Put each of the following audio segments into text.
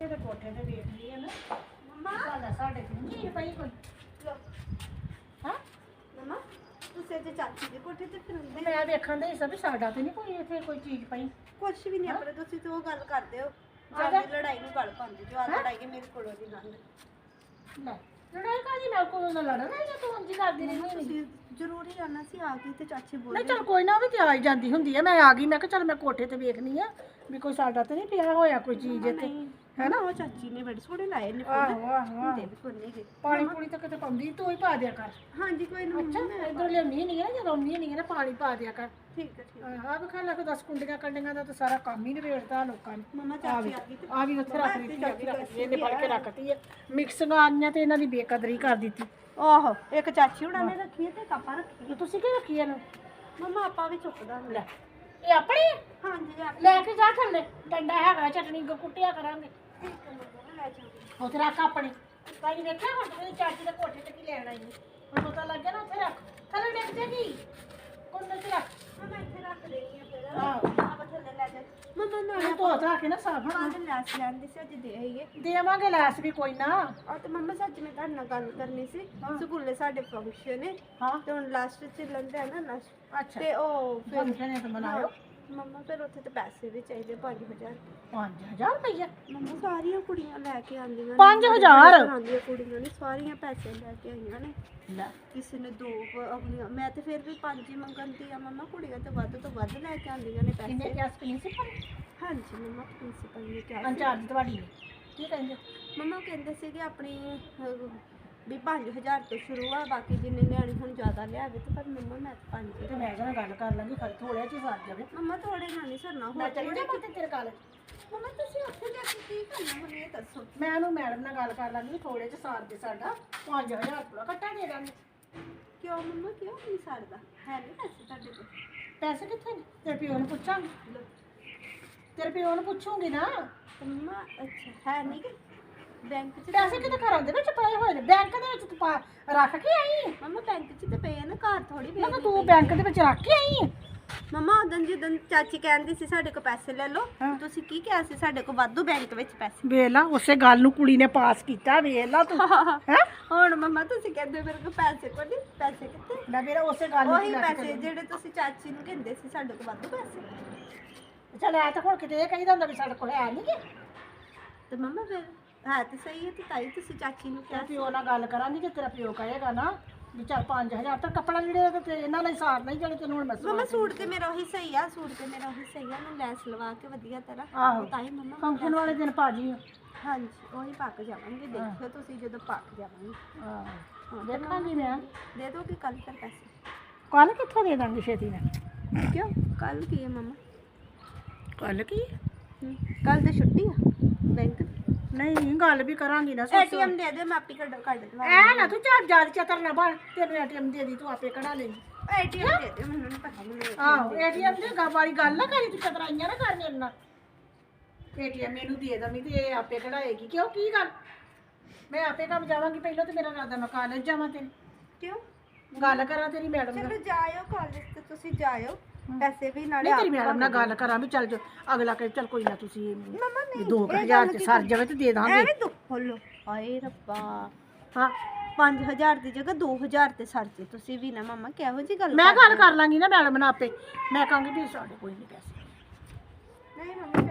ਇਹਦੇ ਕੋਠੇ ਤੇ ਵੇਖ ਲਈ ਹੈ ਨਾ। ਮੰਮਾ। ਸਾਡਾ ਸਾਡੇ ਤੇ ਨਹੀਂ ਚੀਜ਼ ਪਈ ਕੋਈ। ਲੋ ਹਾਂ? ਮੰਮਾ ਤੁਸੀਂ ਤੇ ਚਾਚੀ ਦੇ ਕੋਠੇ ਤੇ ਫਿਰਦੇ ਮੈਂ ਵੇਖਣ ਦੇ ਸਭ ਸਾਡਾ ਤੇ ਨਹੀਂ ਕੋਈ ਇੱਥੇ ਕੋਈ ਚੀਜ਼ ਪਈ ਕੁਛ ਵੀ ਨਹੀਂ ਆਪਣੇ ਤੁਸੀਂ ਤੇ ਉਹ ਗੱਲ ਕਰਦੇ ਹੋ। ਜ਼ਿਆਦਾ- ਲੜਾਈ ਨੂੰ ਗੱਲ ਪਾਉਂਦੇ ਜੋ ਆ ਹੈਂ? ਲੜਾਈ ਕੇ ਮੇਰੇ ਕੋਲੋਂ ਦੀ ਲੰਘ ਲੈ ਲੜਾਈ ਕਾਦੀ ਨਾਲ ਕੋਈ ਨਾ ਲੜਨਾ ਜਾਂ ਤੂੰ ਉਂਝ ਕਰਦੀ ਰਹਿੰਦੀ ਨਹੀਂ ਤੁਸੀਂ ਜ਼ਰੂਰੀ ਆਣਾ ਸੀ ਆ ਗਈ ਤੇ ਚਾਚੀ ਬੋਲ ਨਹੀਂ ਚਲ ਕੋਈ ਨਾ ਉਹ ਵੀ ਤੇ ਆ ਜਾਂਦੀ ਹੁੰਦੀ ਹੈ ਮੈਂ ਆ ਗਈ ਮੈਂ ਕਿਹਾ ਚਲ ਮੈਂ ਕੋਠੇ ਤੇ ਵੇਖਣੀ ਆ ਵੀ ਕੋਈ ਸਾਡਾ ਤੇ ਨਹੀਂ ਪਿਆ ਹੋਇਆ ਕੋਈ ਚੀਜ਼ ਇੱਥੇ। ਹੈ ਨਾ ਉਹ ਚਾਚੀ ਨੇ ਬੜੇ ਸੋਹਣੇ ਲਾਏ ਨੇ ਫੁੱਲ। ਆਹੋ ਆਹੋ ਹੁੰਦੇ ਵੀ ਕੋਈ ਨਹੀਂ ਗੇ। ਪਾਣੀ ਪੂਣੀ ਤਾਂ ਕਿਤੇ ਪਾਉਂਦੀ ਤੂੰ ਹੀ ਪਾ ਦਿਆ ਕਰ। ਹਾਂਜੀ ਕੋਈ ਨਾ ਅੱਛਾ ਮੰਮਾ, ਮੈਂ- ਇਧਰ ਲਿਆਉਣੀ ਨਹੀਂ ਹੈ ਜਦੋਂ ਆਉਂਦੀ ਨਹੀਂ ਹੈ ਨਾ ਪਾਣੀ ਪਾ ਦਿਆ ਕਰ। ਠੀਕ ਹੈ ਠੀਕ ਹੈ। ਆਹ ਵੇਖਾ ਲੱਗ 10 ਕੁੰਡੀਆਂ ਕੰਡੀਆਂ ਦਾ ਤਾਂ ਸਾਰਾ ਕੰਮ ਹੀ ਨਿਬੇੜਦਾ ਲੋਕਾਂ ਨੇ। ਮੰਮਾ ਆ ਚਾਚੀ ਵੀ ਆ ਗਈ ਤੇ ਆ ਵੀ ਉੱਥੇ ਰੱਖ ਮੰਮਾ, ਦਿੱਤੀ ਚਾਚੀ ਆ ਵੀ ਰੱਖ ਦਿੱਤੀ ਦੱਸੀ ਇਹਨੇ ਫੜ ਕੇ ਰੱਖਤੀ ਹੈ ਮਿਕਸਿੰਗ ਆਈਆਂ ਤੇ ਇਹਨਾਂ ਦੀ ਬੇਕਦਰੀ ਕਰ ਦਿੱਤੀ। ਆਹੋ ਇੱਕ ਚਾਚੀ ਹੁਣਾਂ ਨੇ ਰੱਖੀ ਹੈ ਤੇ ਕਾਪਾ ਰੱਖੀ ਤੁਸੀਂ ਕੀ ਰੱਖੀ ਇਹਨੂੰ? ਮੰਮਾ ਆਪਾਂ ਵੀ ਚੁੱਕਦਾ ਲੈ ਇਹ ਆਪਣੀ ਹੈ? ਹਾਂਜੀ ਲੈ ਕੇ ਜਾ ਥੱਲੇ। ਡੰਡਾ ਹੈਗਾ ਚਟਣੀ ਕੋ ਕੁੱਟਿਆ ਕਰਾਂਗੇ। ਉੱਥੇ ਰੱਖ ਆਪਣੀ। ਕਾਈ ਵੇਖਿਆ ਹੁਣ ਤੇਰੀ ਚਾਚੀ ਦੇ ਕੋਠੇ ਤੇ ਕੀ ਲੈਣ ਆਈ? ਹੁਣ ਪਤਾ ਲੱਗ ਗਿਆ ਨਾ ਉੱਥੇ ਰੱਖ। ਥੱਲੇ ਡਿੱਗ ਜਾਏਗੀ ਕੋਨੇ ਤੇ ਰੱਖ। ਮੈਂ ਇੱਥੇ ਰੱਖ ਦੇਣੀ ਆ ਫਿਰ। ਆਹੋ। ਆਪ ਥੱਲੇ ਲੈ ਜਾ। ਮੰਮਾ ਨਾਲ ਇਹ ਧੋ ਧਾ ਕੇ ਨਾ ਸਾਫ਼ ਬਾਅਦ ਲੈਸ ਲੈਣ ਦੀ ਸੀ ਅੱਜ ਦੇ ਆਈਏ ਦੇਵਾਂਗੇ ਲੈਸ ਵੀ ਕੋਈ ਨਾ। ਔਰ ਤੇ ਮੰਮਾ ਸੱਚ ਮੈਂ ਤੁਹਾਡੇ ਨਾਲ ਗੱਲ ਕਰਨੀ ਸੀ। ਸਕੂਲੇ ਸਾਡੇ ਫੰਕਸ਼ਨ ਹੈ ਹਾਂ। ਤੇ ਹੁਣ ਲਾਸਟ ਚ ਲੰਦਾ ਹੈ ਨਾ ਲਾਸਟ ਅੱਛਾ। ਤੇ ਉਹ ਫਿਰ ਫੰਕਸ਼ਨ ਹੈ ਤਾਂ ਮਨਾਇਓ। ਮੰਮਾ ਫਿਰ ਉੱਥੇ ਤੇ ਪੈਸੇ ਵੀ ਚਾਹੀਦੇ 5000 5000 ਰੁਪਈਆ? ਮੰਮਾ ਸਾਰੀਆਂ ਕੁੜੀਆਂ ਲੈ ਕੇ ਪੰਜ ਹਜ਼ਾਰ? ਆਉਂਦੀਆਂ ਕੁੜੀਆਂ ਨੇ ਸਾਰੀਆਂ ਪੈਸੇ ਲੈ ਕੇ ਆਈਆਂ ਨੇ। ਲੈ। ਕਿਸੇ ਨੇ ਦੋ ਆਪਣੀਆਂ ਮੈਂ ਤੇ ਫਿਰ ਵੀ ਪੰਜ ਹੀ ਮੰਗਣ ਦੀ ਆ ਮੰਮਾ ਕੁੜੀਆਂ ਤੇ ਵੱਧ ਤੋਂ ਵੱਧ ਲੈ ਕੇ ਆਉਂਦੀਆਂ ਨੇ ਕਿੰਨੇ ਪੈਸੇ ਕਿਆਸ ਪ੍ਰਿੰਸੀਪਲ ਹਾਂਜੀ ਮੰਮਾ ਪ੍ਰਿੰਸੀਪਲ ਨੇ ਕਿਹਾ ਸੀ। ਅੰਚਾਰਜ ਤੁਹਾਡੀ ਕੀ ਕਹਿੰਦੇ? ਮੰਮਾ ਕਹਿੰਦੇ ਸੀ ਕਿ ਆਪਣੀ ਵੀ 5000 ਤੋਂ ਸ਼ੁਰੂ ਆ ਬਾਕੀ ਜਿੰਨੇ ਨਿਆਣੇ ਹੁਣ ਜ਼ਿਆਦਾ ਲਿਆਵੇ ਤੇ ਪਰ ਮੰਮਾ ਮੈਂ ਤਾਂ ਪੰਜ ਤੇ ਮੈਂ ਜਨਾ ਗੱਲ ਕਰ ਲਾਂਗੀ ਫਿਰ ਥੋੜਿਆ ਚੀ ਸਰ ਜਾਵੇ। ਮੰਮਾ ਥੋੜੇ ਨਾਲ ਨਹੀਂ ਸਰਨਾ ਮੈਂ ਹੋਰ ਚੱਲੀ ਜਾ ਮੈਂ ਤੇਰੇ ਕਾਲ ਮੰਮਾ ਤੁਸੀਂ ਉੱਥੇ ਜਾ ਕੇ ਕੀ ਕਰਨਾ ਮੈਨੂੰ ਇਹ ਦੱਸੋ। ਮੈਂ ਉਹਨੂੰ ਮੈਡਮ ਨਾਲ ਗੱਲ ਕਰ ਲਾਂਗੀ ਥੋੜੇ ਚ ਸਾਰ ਦੇ ਸਾਡਾ 5000 ਪੂਰਾ ਕੱਟਾ ਦੇ ਦਾਂਗੇ। ਕਿਉਂ ਮੰਮਾ ਕਿਉਂ ਨਹੀਂ ਸਰਦਾ? ਹੈ ਨਹੀਂ ਪੈਸੇ ਤੁਹਾਡੇ ਕੋਲ? ਪੈਸੇ ਕਿੱਥੇ ਨੇ? ਤੇਰੇ ਪਿਓ ਨੂੰ ਪੁੱਛਾਂਗੀ। ਤੇਰੇ ਪਿਓ ਨੂੰ ਪੁੱਛੂੰਗੀ ਨਾ। ਤੇ ਮੰਮਾ ਅੱਛਾ ਹੈ ਨਹੀਂ ਕਿ? ਬੈਂਕ 'ਚ ਪੈਸੇ ਕਿਤੇ ਘਰਾਂ ਦੇ ਵਿੱਚ ਪਏ ਹੋਏ ਨੇ? ਬੈਂਕ ਪਾ- ਰੱਖ ਕੇ ਆਈ ਹੈ ਮੰਮਾ ਬੈਂਕ 'ਚ ਤੇ ਪਏ ਆ ਨਾ ਘਰ ਥੋੜੀ ਮੈਂ ਕਿਹਾ ਤੂੰ ਬੈਂਕ ਦੇ ਵਿੱਚ ਰੱਖ ਕੇ ਆਈ ਹੈ ਮੰਮਾ ਉਦੋਂ ਜਦੋਂ ਚਾਚੀ ਕਹਿੰਦੀ ਸੀ ਸਾਡੇ ਕੋਲ ਪੈਸੇ ਲੈ ਲਓ ਹਾਂ। ਤੁਸੀਂ ਕੀ ਕਿਹਾ ਸੀ? ਸਾਡੇ ਕੋਲ ਵਾਧੂ ਬੈਂਕ ਵਿੱਚ ਪੈਸੇ। ਵੇਲਾ ਉਸੇ ਗੱਲ ਨੂੰ ਕੁੜੀ ਨੇ ਪਾਸ ਕੀਤਾ ਵੇਲਾ ਤੂੰ। ਹੈ ਹੁਣ ਮੰਮਾ ਤੁਸੀਂ ਕਹਿੰਦੇ ਮੇਰੇ ਕੋਲ ਪੈਸੇ ਕੋਈ ਨਹੀਂ ਪੈਸੇ ਕਿੱਥੇ? ਲੈ ਮੇਰਾ ਉਸੇ ਗੱਲ ਨੂੰ ਉਹੀ ਪੈਸੇ ਜਿਹੜੇ ਤੁਸੀਂ ਚਾਚੀ ਨੂੰ ਕਹਿੰਦੇ ਸੀ ਸਾਡੇ ਕੋਲ ਵਾਧੂ ਪੈਸੇ। ਚੱਲ ਐ ਤਾਂ ਹੁਣ ਕਿਤੇ ਇਹ ਕਹਿੰਦਾ ਹੁੰਦਾ ਵੀ ਸਾਡੇ ਕੋਲ ਹੈ ਨਹੀਂ ਕਿ ਤੇ ਮੰਮਾ ਫਿਰ ਹੈ ਤੇ ਸਹੀ ਹੈ ਤੇ ਤਾਈ ਤੁਸੀਂ ਚਾਚੀ ਨੂੰ ਕਿਹਾ ਤੇ ਪਿਓ ਨਾਲ ਗੱਲ ਕਰਾਂਗੀ ਜੇ ਤੇਰਾ ਪਿਓ ਕਹੇਗਾ ਨਾ ਵੀ ਚੱਲ 5000 ਤਾਂ ਕੱਪੜਾ ਲੀੜੇ ਦਾ ਤੇ ਇਹਨਾਂ ਲਈ ਸਾਰ ਨਹੀਂ ਜਿਹੜੇ ਤੈਨੂੰ ਹੁਣ ਮੈਂ ਮੰਮਾ ਸੂਟ ਤੇ ਮੇਰਾ ਉਹੀ ਸਹੀ ਆ ਸੂਟ ਤੇ ਮੇਰਾ ਉਹੀ ਸਹੀ ਆ ਮੈਂ ਲੈਸ ਲਵਾ ਕੇ ਵਧੀਆ ਤਰ੍ਹਾਂ ਆਹੋ ਤਾਈ ਮੰਮਾ ਫੰਕਸ਼ਨ ਵਾਲੇ ਦਿਨ ਭਾਜੀ ਹਾਂਜੀ ਉਹੀ ਪਾ ਕੇ ਜਾਵਾਂਗੇ ਦੇਖਿਓ ਤੁਸੀਂ ਜਦੋਂ ਜਾਵਾਂਗੇ। ਹਾਂ ਦੇਖਾਂਗੀ ਮੈਂ। ਦੇ ਦੋਗੇ ਕੱਲ ਫਿਰ ਪੈਸੇ? ਕੱਲ ਕਿੱਥੋਂ ਦੇ ਦਾਂਗੀ ਛੇਤੀ ਕਿਉਂ? ਕੱਲ ਕੀ ਹੈ ਮੰਮਾ? ਕੱਲ ਕੀ? ਕੱਲ ਤੇ ਛੁੱਟੀ ਆ ਬੈਂਕ ਨਹੀਂ ਗੱਲ ਵੀ ਕਰਾਂਗੀ ਨਾ ਏਟੀਐਮ ਦੇ ਦਿਓ ਮੈਂ ਆਪੇ ਕੱਢ ਕੱਢ ਦਵਾ ਐ ਨਾ ਤੂੰ ਚਾਰ ਜਾਦ ਚਤਰ ਨਾ ਬਣ ਤੈਨੂੰ ਏਟੀਐਮ ਦੇ ਦੀ ਤੂੰ ਆਪੇ ਕਢਾ ਲੇਂਗੀ ਏਟੀਐਮ ਦੇ ਦਿਓ ਮੈਨੂੰ ਨਹੀਂ ਪਤਾ ਮੈਨੂੰ ਆਹੋ ਏਟੀਐਮ ਦੀ ਗਾ ਵਾਲੀ ਗੱਲ ਨਾ ਕਰੀ ਤੂੰ ਚਤਰਾਈਆਂ ਨਾ ਕਰ ਮੇਰੇ ਨਾਲ। ਏਟੀਐਮ ਇਹਨੂੰ ਦੇ ਦਵੀਂ ਤੇ ਇਹ ਆਪੇ ਕਢਾਏਗੀ। ਕਿਉਂ ਕੀ ਗੱਲ? ਮੈਂ ਆਪੇ ਕੰਮ ਜਾਵਾਂਗੀ ਪਹਿਲਾਂ ਤੇ ਮੇਰਾ ਰਾਦਾ ਮੈਂ ਕਾਲਜ ਜਾਵਾਂ ਤੇ ਕਿਉਂ? ਗੱਲ ਕਰਾਂ ਤੇਰੀ ਮੈਡਮ ਨਾਲ। ਚਲੋ ਜਾਇਓ ਕਾਲਜ ਤੇ ਤੁਸੀਂ ਜਾਇਓ। ਪੈਸੇ ਵੀ ਨਾਲੇ ਨਹੀਂ ਤੇਰੀ ਮੈਡਮ ਨਾਲ ਗੱਲ ਕਰਾਂ ਵੀ ਚੱਲ ਜੋ ਅਗਲਾ ਕਹੇ ਚੱਲ ਕੋਈ ਨਾ ਤੁਸੀਂ ਮੰਮਾ ਨਹੀਂ 2000 ਚ ਸਰ ਜਾਵੇ ਤੇ ਦੇ ਦਾਂਗੇ। ਐਵੇਂ ਦੁੱਖ ਖੋਲੋ। ਹਾਏ ਰੱਬਾ। ਹਾਂ। 5000 ਦੀ ਜਗ੍ਹਾ 2000 ਤੇ ਸਰ ਜੇ ਤੁਸੀਂ ਵੀ ਨਾ ਮੰਮਾ ਕਿਹੋ ਜੀ ਗੱਲ ਮੈਂ ਗੱਲ ਕਰ ਲਾਂਗੀ ਨਾ ਮੈਡਮ ਨਾਲ ਆਪੇ। ਮੈਂ ਕਹਾਂਗੀ ਵੀ ਸਾਡੇ ਕੋਈ ਨਹੀਂ ਪੈਸੇ। ਨਹੀਂ ਮੰਮੀ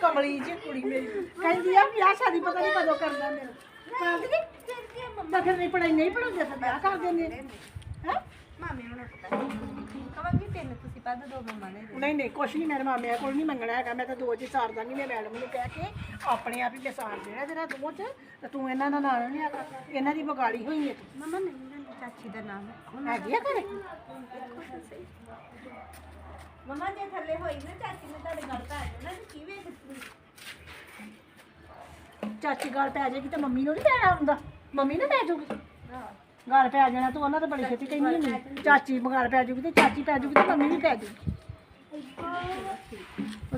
ਕਮਲੀ ਜੀ ਕੁੜੀ ਮੇਰੀ। ਕਹਿੰਦੀ ਆ ਵਿਆਹ ਸ਼ਾਦੀ ਪਤਾ ਨਹੀਂ ਕਦੋਂ ਕਰਨਾ ਮੇਰਾ। ਕਰ ਦਈਏ ਫਿਰ ਕੀ ਹੈ ਮੰਮਾ ਮੈਂ ਫਿਰ ਨਹੀਂ ਪੜਾਈ ਨਹੀਂ ਪੜਾਉਂਦੇ ਤਾਂ ਵਿਆਹ ਕਰ ਦਿੰਦੇ। ਹੈ? ਮਾਮੇ ਨੂੰ ਨਾ ਪਤਾ ਕਵਾਂਗੀ ਤਿੰਨ ਤੁਸੀਂ ਪਾ ਦੋ ਮੰਮਾ ਨੇ ਦੇ। ਨਹੀਂ ਨਹੀਂ ਕੁਛ ਨਹੀਂ ਮੇਰੇ ਮਾਮਿਆਂ ਕੋਲ ਨਹੀਂ ਮੰਗਣਾ ਹੈਗਾ। ਮੈਂ ਤਾਂ ਦੋ ਚ ਸਾਰ ਦਾਂਗੀ ਮੈਂ ਮੈਡਮ ਨੂੰ ਕਹਿ ਕੇ ਆਪਣੇ ਆਪ ਹੀ ਮੈਂ ਸਾਰ ਦੇਣਾ ਤੇਰਾ ਦੋ ਚ। ਤੇ ਤੂੰ ਇਹਨਾਂ ਦਾ ਨਾਲ ਨਹੀਂ ਹੈਗਾ ਇਹਨਾਂ ਦੀ ਬਗਾੜੀ ਹੋਈ ਹੈ ਤੂੰ। ਮੰਮਾ ਨਹੀਂ ਚਾਚੀ ਦਾ ਨਾਮ ਹੈਗੀ ਆ ਘਰੇ? ਮੰਮਾ ਜੇ ਥੱਲੇ ਹੋਈ ਨਾ ਚਾਚੀ ਨੇ ਤੁਹਾਡੇ ਘਰ ਪਾ ਦੇਣਾ ਤੇ ਕੀ ਵੇਖ ਤੁਸੀਂ ਚਾਚੀ ਗੱਲ ਪੈ ਜਾਏਗੀ ਤੇ ਮੰਮੀ ਨੂੰ ਨਹੀਂ ਪੈਣਾ ਹੁੰਦਾ। ਮੰਮੀ ਨੇ ਪੈ ਜਾਊਗੀ। ਗੱਲ ਪੈ ਜਾਣਾ ਤੂੰ ਉਹਨਾਂ ਤੇ ਬੜੀ ਛੇਤੀ ਕਹਿੰਦੀ ਨਹੀਂ ਚਾਚੀ ਗੱਲ ਪੈ ਜਾਊਗੀ ਤੇ ਚਾਚੀ ਪੈ ਜਾਊਗੀ ਤੇ ਮੰਮੀ ਵੀ ਪੈ ਜਾਊਗੀ।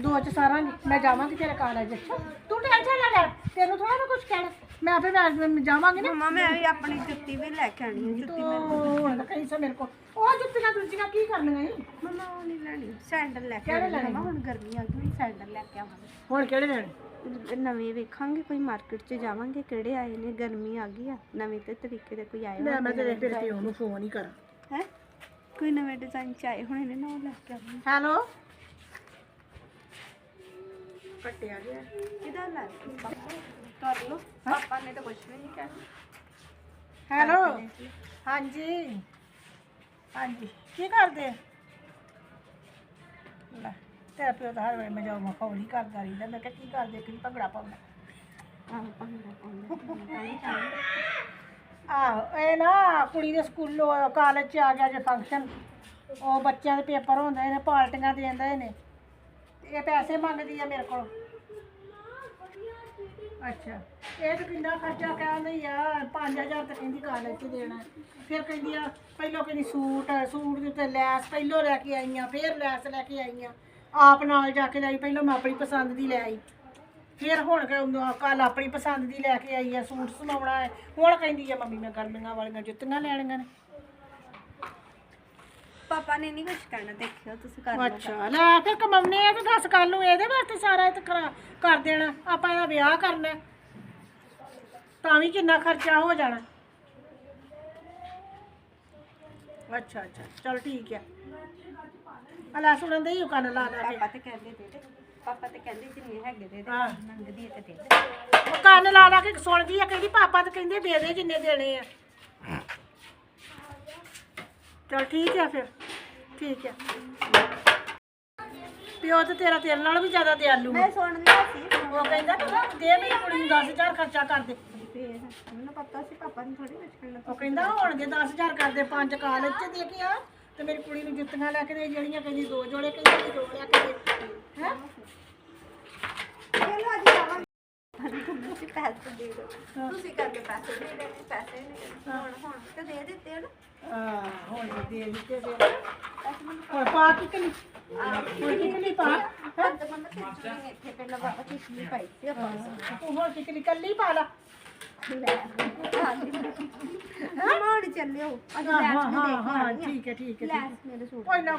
ਦੋ ਚ ਸਾਰਾ। ਮੈਂ ਜਾਵਾਂਗੀ ਤੇਰੇ ਕਾਲਜ ਅੱਛਾ ਤੂੰ ਟੈਨਸ਼ਨ ਨਾ ਲੈ। ਤੈਨੂੰ ਥੋੜਾ ਨਾ ਕੁਝ ਕਹਿਣਾ। ਮੈਂ ਆਪੇ ਮੈਂ ਜਾਵਾਂਗੀ ਨਾ। ਮੰਮਾ ਮੈਂ ਵੀ ਆਪਣੀ ਜੁੱਤੀ ਵੀ ਲੈ ਕੇ ਆਣੀ ਹੈ ਜੁੱਤੀ ਤੂੰ ਮੈਂ ਹੁਣ ਤਾਂ ਕਹੀਂ ਸਾ ਮੇਰੇ ਕੋਲ। ਉਹ ਜੁੱਤੀਆਂ ਦੂਜੀਆਂ ਕੀ ਕਰਨੀਆਂ ਈ? ਮੰਮਾ ਉਹ ਨਹੀਂ ਲੈਣੀ। ਸੈਂਡਲ ਲੈ ਕੇ ਲੈਣੇ? ਮੰਮਾ ਹੁਣ ਗਰਮੀ ਆ ਗਈ ਸੈਂਡਲ ਲੈ ਕੇ ਆਵਾਂਗੇ। ਹੁਣ ਕਿਹੜੇ ਲੈਣੇ? ਨਵੇਂ ਵੇਖਾਂਗੇ ਕੋਈ ਮਾਰਕੀਟ 'ਚ ਜਾਵਾਂਗੇ ਕਿਹੜੇ ਆਏ ਨੇ ਗਰਮੀ ਆ ਗਈ ਆ। ਨਵੇਂ ਤੇ ਤਰੀਕੇ ਦੇ ਕੋਈ ਆਏ ਮੈਂ ਮੈਂ ਤੇਰੇ ਤੇਰੇ ਪਿਓ ਨੂੰ ਫੋਨ ਹੀ ਕਰਾਂ। ਹੈ? ਕੋਈ ਨਵੇਂ ਡਿਜ਼ਾਈਨ 'ਚ ਆਏ ਹੋਣੇ ਨੇ ਨਾ ਉਹ ਲੈ ਕੇ ਆਵਾਂਗੇ ਹੈਲੋ ਕੱਟਿਆ ਗਿਆ ਕਿਹਦਾ ਲੈ ਕੇ ਪਾਪਾ ਕਰ ਲੋ ਪਾਪਾ ਨੇ ਤਾਂ ਕੁਝ ਵੀ ਨਹੀਂ ਕਿਹਾ। ਹੈਲੋ? ਹਾਂਜੀ। ਹਾਂਜੀ। ਕੀ ਕਰਦੇ? ਲੈ ਤੇਰਾ ਪਿਓ ਤਾਂ ਹਰ ਵੇਲੇ ਮੈਂ ਜਾਉਂ ਮਖੌਲ ਹੀ ਕਰਦਾ ਰਹਿੰਦਾ। ਮੈਂ ਕਿਹਾ ਕੀ ਕਰਦੇ? ਕਿ ਭੰਗੜਾ ਪਾਉਂਦਾ। ਆਹ ਇਹ ਨਾ ਕੁੜੀ ਦੇ ਸਕੂਲੋਂ ਕਾਲਜ ਚ ਆ ਗਿਆ ਜੇ ਫੰਕਸ਼ਨ ਉਹ ਬੱਚਿਆਂ ਦੇ ਪੇਪਰ ਹੁੰਦੇ ਨੇ ਪਾਰਟੀਆਂ ਦਿੰਦੇ ਨੇ ਤੇ ਇਹ ਪੈਸੇ ਮੰਗਦੀ ਆ ਮੇਰੇ ਕੋਲ। ਅੱਛਾ। ਇਹ ਤਾਂ ਕਿੰਨਾ ਖਰਚਾ ਕਹਿੰਦੀ ਆ 5000 ਤਾਂ ਕਹਿੰਦੀ ਕਾਲਜ ਚ ਦੇਣਾ। ਫਿਰ ਕਹਿੰਦੀ ਆ, ਪਹਿਲੋਂ ਕਹਿੰਦੀ ਸੂਟ ਸੂਟ ਦੇ ਉੱਤੇ ਲੈਸ ਪਹਿਲੋਂ ਲੈ ਕੇ ਆਈਆਂ ਫਿਰ ਲੈਸ ਲੈ ਕੇ ਆਈਆਂ ਆਪ ਨਾਲ ਜਾ ਕੇ ਲਈ, ਪਹਿਲੋਂ ਮੈਂ ਆਪਣੀ ਪਸੰਦ ਦੀ ਲੈ ਆਈ। ਫਿਰ ਹੁਣ ਕੱਲ ਆਪਣੀ ਪਸੰਦ ਦੀ ਲੈ ਕੇ ਆਈ ਆ, ਸੂਟ ਸਮਾਉਣਾ ਹੈ। ਹੁਣ ਕਹਿੰਦੀ ਆ, ਮੰਮੀ ਮੈਂ ਗਰਮੀਆਂ ਵਾਲੀਆਂ ਜੁੱਤੀਆਂ ਲੈਣੀਆਂ ਨੇ। ਪਾਪਾ ਨੇ ਨਹੀਂ ਕੁਝ ਕਹਿਣਾ ਦੇਖਿਓ ਤੁਸੀਂ ਕਰ ਲਓ ਅੱਛਾ ਲੈ ਫਿਰ ਕਮਾਉਨੇ ਆ ਤੇ ਦੱਸ ਕੱਲ ਨੂੰ ਇਹਦੇ ਵਾਸਤੇ ਸਾਰਾ ਇਹ ਤਾਂ ਕਰਾ- ਕਰ ਦੇਣਾ ਆਪਾਂ ਇਹਦਾ ਵਿਆਹ ਕਰਨਾ ਹੈ। ਤਾਂ ਵੀ ਕਿੰਨਾ ਖਰਚਾ ਹੋ ਜਾਣਾ। ਅੱਛਾ ਅੱਛਾ ਚਲ ਠੀਕ ਅਲਾ ਸੁਣਨ ਦੇ ਹੀ ਕੰਨ ਲਾ ਲਾ ਕੇ। ਪਾਪਾ ਤੇ ਕਹਿੰਦੇ ਦੇ ਦੇ ਪਾਪਾ ਤੇ ਕਹਿੰਦੇ ਜਿੰਨੇ ਹੈਗੇ ਦੇ ਦੇ ਹਾਂ। ਤੇ ਦੇ ਦੇ। ਉਹ ਕੰਨ ਲਾ ਲਾ ਕੇ ਸੁਣਦੀ ਆ ਕਹਿੰਦੀ ਪਾਪਾ ਤਾਂ ਕਹਿੰਦੇ ਦੇ ਦੇ ਜਿੰਨੇ ਦੇਣੇ ਆ। ਚਲ ਠੀਕ ਹੈ ਫਿਰ। ਠੀਕ ਹੈ ਪਿਓ ਤੇ ਤੇਰਾ ਤੇਰੇ ਨਾਲ ਵੀ ਜ਼ਿਆਦਾ ਦਿਆਲੂ ਆ। ਮੈਂ ਸੁਣ ਲਿਆ ਸੀ ਉਹ ਕਹਿੰਦਾ ਤੂੰ ਦੇ ਮੇਰੀ ਕੁੜੀ ਨੂੰ 10000 ਖਰਚਾ ਕਰ ਦੇ ਫਿਰ ਮੈਨੂੰ ਪਤਾ ਸੀ ਪਾਪਾ ਨੇ ਥੋੜੀ ਕਹਿਣਾ ਉਹ ਕਹਿੰਦਾ ਹੁਣ ਜੇ 10000 ਕਰ ਦੇ ਪੰਜ ਕਾਲਜ ਚ ਦੇ ਕੇ ਆ ਤੇ ਮੇਰੀ ਕੁੜੀ ਨੂੰ ਜੁੱਤੀਆਂ ਲੈ ਕੇ ਦੇ ਜਿਹੜੀਆਂ ਕਹਿੰਦੀ ਦੋ ਜੋੜੇ ਕਹਿੰਦੀ ਦੋ ਲੈ ਕੇ ਦੇ। ਹੈ? ਚਲੋ ਅੱਜ ਜਾਵਾਂਗੇ। ਤੁਸੀਂ ਪੈਸੇ ਦੇ ਦਿਓ। ਤੁਸੀਂ ਕਰਕੇ ਪੈਸੇ ਦੇ ਦੇ ਪੈਸੇ ਨਹੀਂ ਹੁਣ ਹੁਣ ਤੇ ਦੇ ਦਿੱਤੇ ਹਨ ਆ ਹੁਣ ਵੀ ਦੇ ਦਿੱਤੇ ਦੇ ਪੈਸੇ ਮੈਨੂੰ ਹੁਣ ਪਾ ਕੇ ਕਿ ਹੁਣ ਕਿਕਲੀ ਪਾ ਹੈਂ? ਹੁਣ ਤਾਂ ਮੰਮਾ ਖਿੱਚੀ ਨਹੀਂ ਇੱਥੇ ਪਹਿਲਾਂ ਬਾਬਾ ਖਿੱਚੀ ਪਾਈ ਸੀ ਆਪਾਂ ਤੂੰ ਹੁਣ ਕਿਕਲੀ ਕੱਲੀ ਪਾ ਲਾ ਲੈ ਮੋੜ ਚੱਲਿਓ ਅੱਜ ਹਾਂ ਲੈਸ ਹਾਂ ਵੀ ਹਾਂ ਹਾਂ ਦੇਖ ਠੀਕ ਹੈ ਠੀਕ ਹੈ ਠੀਕ ਹੈ। ਲੈਸ ਮੇਰੇ ਸੂਟ ਕੋਈ ਨਾ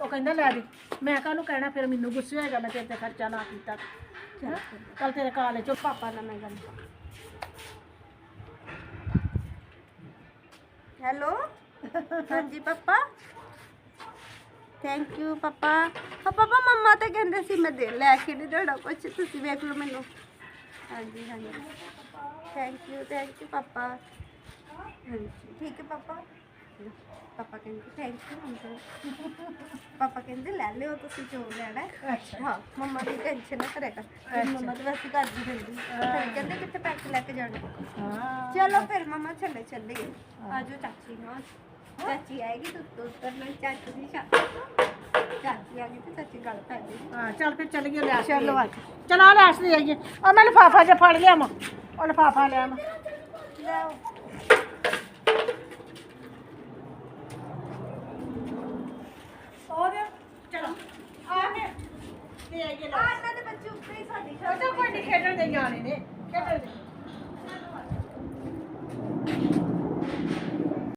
ਉਹ ਕਹਿੰਦਾ, ਲੈ ਦੇ। ਲਈ ਜੁੱਤੀਆਂ ਦੇ ਦੋ ਮੈਂ ਕਾਹਨੂੰ ਕਹਿਣਾ, ਫਿਰ ਮੈਨੂੰ ਗੁੱਸੇ ਹੋਏਗਾ, ਮੈਂ ਤੇਰੇ ਤੇ ਖਰਚਾ ਨਾ ਕੀਤਾ। ਕੱਲ ਤੇਰੇ ਕਾਲਜ ਚੋਂ ਪਾਪਾ ਨਾਲ ਮੈਂ ਗੱਲ ਹੈਲੋ? ਹਾਂਜੀ, ਪਾਪਾ? ਥੈਂਕ ਯੂ ਪਾਪਾ। ਹਾਂ, ਪਾਪਾ, ਮੰਮਾ ਤਾਂ ਕਹਿੰਦੇ ਸੀ ਮੈਂ ਦੇ ਲੈ ਕੇ ਨਹੀਂ ਤੁਹਾਡਾ ਕੁਛ। ਤੁਸੀਂ ਵੇਖ ਲਓ ਮੈਨੂੰ। ਹਾਂਜੀ ਹਾਂਜੀ। ਥੈਂਕ ਯੂ ਥੈਂਕ ਯੂ ਪਾਪਾ। ਹਾਂਜੀ, ਠੀਕ ਹੈ, ਪਾਪਾ? ਪਾਪਾ ਕਹਿੰਦੇ ਥੈਂਕ ਯੂ ਅੰਕਲ ਪਾਪਾ ਕਹਿੰਦੇ ਲੈ ਲਿਓ ਤੁਸੀਂ ਜੋ ਲੈਣਾ ਹੈ। ਅੱਛਾ। ਹਾਂ ਮੰਮਾ ਦੀ ਟੈਨਸ਼ਨ ਨਾ ਕਰਿਆ ਕਰ। ਮੇਰੀ ਮੰਮਾ ਤਾਂ ਵੈਸੇ ਕਰਦੀ ਰਹਿੰਦੀ ਫਿਰ ਕਹਿੰਦੇ ਕਿੱਥੇ ਪੈਸੇ ਲੈ ਕੇ ਜਾਣਾ? ਹਾਂ। ਚਲੋ ਫਿਰ ਮੰਮਾ ਚੱਲੇ ਚੱਲੇ। ਆਜੋ ਚਾਚੀ ਨਾਲ ਚਾਚੀ ਆਏਗੀ ਤਾਂ ਤੂੰ ਉਤਰਨਾ ਚਾਚੀ ਦੀ ਸ਼ਾਦੀ ਚਾਚੀ ਆ ਗਈ ਤੇ ਚਾਚੀ ਗੱਲ ਪੈ ਹਾਂ ਚੱਲ ਫਿਰ ਚੱਲ ਗਏ ਲੈਸ ਚਲੋ ਆ ਚਲ ਆ ਦੇ ਆਈਏ। ਆ ਮੈਂ ਲਿਫਾਫਾ ਜਿਹਾ ਫੜ ਲਿਆ ਮੈਂ। ਉਹ ਲਿਫਾਫਾ ਲਿਆ ਮੈਂ